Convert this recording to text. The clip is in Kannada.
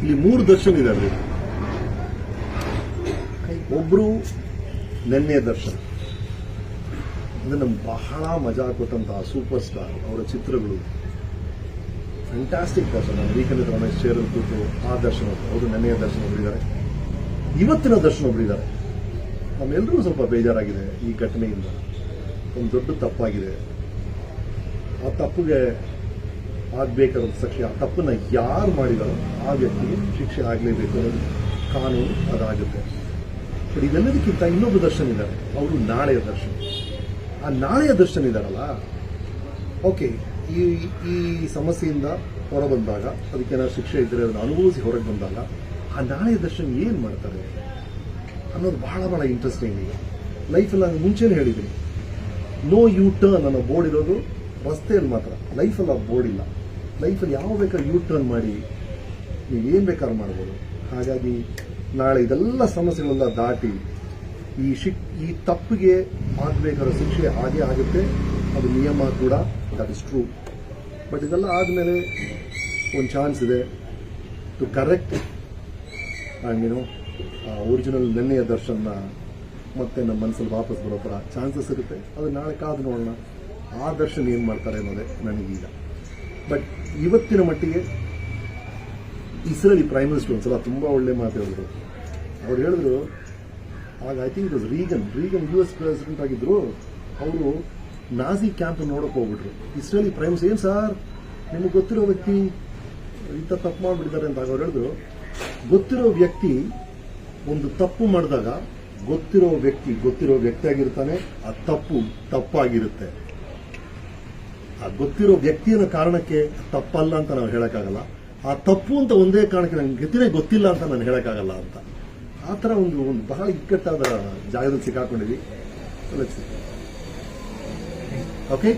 ಇಲ್ಲಿ ಮೂರು ದರ್ಶನ ಇದ್ದಾರೆ ಒಬ್ರು ನೆನ್ನೆ ದರ್ಶನ. ಅಂದ್ರೆ ನಮ್ಗೆ ಬಹಳ ಮಜಾ ಕೊಟ್ಟಂತಹ ಸೂಪರ್ ಸ್ಟಾರ್ ಅವರ ಚಿತ್ರಗಳು. ಫ್ಯಾಂಟಾಸ್ಟಿಕ್ ದರ್ಶನ. ವೀಕೆಂಡ್ ರಮೇಶ್ ಚೇರ್ ಕೂತು ಆ ದರ್ಶನ ಅವರು ನೆನ್ನೆಯ ದರ್ಶನ ಒಬ್ಬರಿದ್ದಾರೆ ಇವತ್ತಿನ ದರ್ಶನ ಒಬ್ಬರಿದ್ದಾರೆ ನಮ್ಮೆಲ್ಲರೂ ಸ್ವಲ್ಪ ಬೇಜಾರಾಗಿದೆ ಈ ಘಟನೆಯಿಂದ. ಒಂದು ದೊಡ್ಡ ತಪ್ಪಾಗಿದೆ. ಆ ತಪ್ಪಿಗೆ ಆಗ್ಬೇಕಾದ ಆ ತಪ್ಪನ್ನ ಯಾರು ಮಾಡಿದಾರೋ ಆ ವ್ಯಕ್ತಿಗೆ ಶಿಕ್ಷೆ ಆಗಲೇಬೇಕು ಅನ್ನೋದು ಕಾನೂನು ಅದಾಗುತ್ತೆ. ಬಟ್ ಇದೆಲ್ಲದಕ್ಕಿಂತ ಇನ್ನೊಬ್ಬ ದರ್ಶನ ಇದ್ದಾರೆ. ಅವರು ನಾಳೆಯ ದರ್ಶನ. ಆ ನಾಳೆಯ ದರ್ಶನ ಇದ್ದಾರಲ್ಲ ಓಕೆ ಈ ಈ ಸಮಸ್ಯೆಯಿಂದ ಹೊರಬಂದಾಗ, ಅದಕ್ಕೆ ಏನಾದ್ರು ಶಿಕ್ಷೆ ಇದ್ದರೆ ಅದನ್ನು ಅನುಭವಿಸಿ ಹೊರಗೆ ಬಂದಾಗ, ಆ ನಾಳೆಯ ದರ್ಶನ ಏನು ಮಾಡ್ತಾರೆ? ಅನ್ನೋದು ಬಹಳ ಬಹಳ ಇಂಟ್ರೆಸ್ಟಿಂಗ್ ಈಗ ಲೈಫಲ್ಲಿ ನಾನು ಮುಂಚೆನೇ ಹೇಳಿದ್ದೀನಿ. ನೋ ಯು ಟರ್ನ್ ಅನ್ನೋ ಬೋರ್ಡ್ ಇರೋದು ರಸ್ತೆಯಲ್ಲಿ ಮಾತ್ರ. ಲೈಫಲ್ಲಿ ಆ ಬೋರ್ಡ್ ಇಲ್ಲ. ಲೈಫಲ್ಲಿ ಯಾವ ಬೇಕಾದ್ರೂ ಯೂ ಟರ್ನ್ ಮಾಡಿ, ನೀವು ಏನು ಬೇಕಾದ್ರೂ ಮಾಡ್ಬೋದು. ಹಾಗಾಗಿ ನಾಳೆ ಇದೆಲ್ಲ ಸಮಸ್ಯೆಗಳೆಲ್ಲ ದಾಟಿ ಈ ಶಿಕ್, ಈ ತಪ್ಪಿಗೆ ಆಗಬೇಕಾದ ಶಿಕ್ಷೆ ಹಾಗೆ ಆಗುತ್ತೆ. ಅದು ನಿಯಮ ಕೂಡ ದಟ್ ಇಸ್ ಟ್ರೂ ಬಟ್ ಇದೆಲ್ಲ ಆದಮೇಲೆ ಒಂದು ಚಾನ್ಸ್ ಇದೆ ಟು ಕರೆಕ್ಟ್ ಆ್ಯಂಡ್ ಆ ಒರಿಜಿನಲ್ ನೆನ್ನೆಯ ದರ್ಶನ ಮತ್ತೆ ನಮ್ಮ ಮನಸ್ಸಲ್ಲಿ ವಾಪಸ್ ಬರೋ ಥರ ಚಾನ್ಸಸ್ ಇರುತ್ತೆ. ಅದು ನಾಳೆ ಕಾದು ನೋಡೋಣ. ಆ ದರ್ಶನ ಏನು ಮಾಡ್ತಾರೆ ಅನ್ನೋದೇ ನನಗೀಗ. ಬಟ್ ಇವತ್ತಿನ ಮಟ್ಟಿಗೆ ಇಸ್ರೇಲಿ ಪ್ರೈಮ್ ಮಿನಿಸ್ಟರ್ ಒಂದ್ಸಲ ತುಂಬ ಒಳ್ಳೆ ಮಾತು ಹೇಳಿದ್ರು. ಅವ್ರು ಹೇಳಿದ್ರು, ಆಗ I think it Reagan Reagan U S president ಆಗಿದ್ರು, ಅವರು ನಾಸಿ ಕ್ಯಾಂಪ್ ನೋಡಕ್ ಹೋಗ್ಬಿಟ್ರು. ಇಸ್ರೇಲಿ ಪ್ರೈಮ್ ಮಿನಿಸ್ಟರ್ ಏನು ಸರ್ ನಿಮಗೆ ಗೊತ್ತಿರೋ ವ್ಯಕ್ತಿ ಇಂಥ ತಪ್ಪು ಮಾಡಿಬಿಟ್ಟಿದ್ದಾರೆ ಅಂತ ಅವ್ರು ಹೇಳಿದ್ರು. ಗೊತ್ತಿರೋ ವ್ಯಕ್ತಿ ಒಂದು ತಪ್ಪು ಮಾಡಿದಾಗ ಗೊತ್ತಿರೋ ವ್ಯಕ್ತಿ ಗೊತ್ತಿರೋ ವ್ಯಕ್ತಿ ಆಗಿರ್ತಾನೆ, ಆ ತಪ್ಪು ತಪ್ಪಾಗಿರುತ್ತೆ. ಗೊತ್ತಿರೋ ವ್ಯಕ್ತಿಯ ಕಾರಣಕ್ಕೆ ತಪ್ಪಲ್ಲ ಅಂತ ನಾವು ಹೇಳಕ್ಕಾಗಲ್ಲ. ಆ ತಪ್ಪು ಅಂತ ಒಂದೇ ಕಾರಣಕ್ಕೆ ನನಗೆ ಗತಿನೇ ಗೊತ್ತಿಲ್ಲ ಅಂತ ನಾನು ಹೇಳಕ್ಕಾಗಲ್ಲ ಅಂತ. ಆ ಥರ ಒಂದು ಒಂದು ಬಹಳ ಇಕ್ಕಟ್ಟಾದ ಜಾಗದಲ್ಲಿ ಸಿಕ್ಕಾಕೊಂಡಿದ್ವಿ ಓಕೆ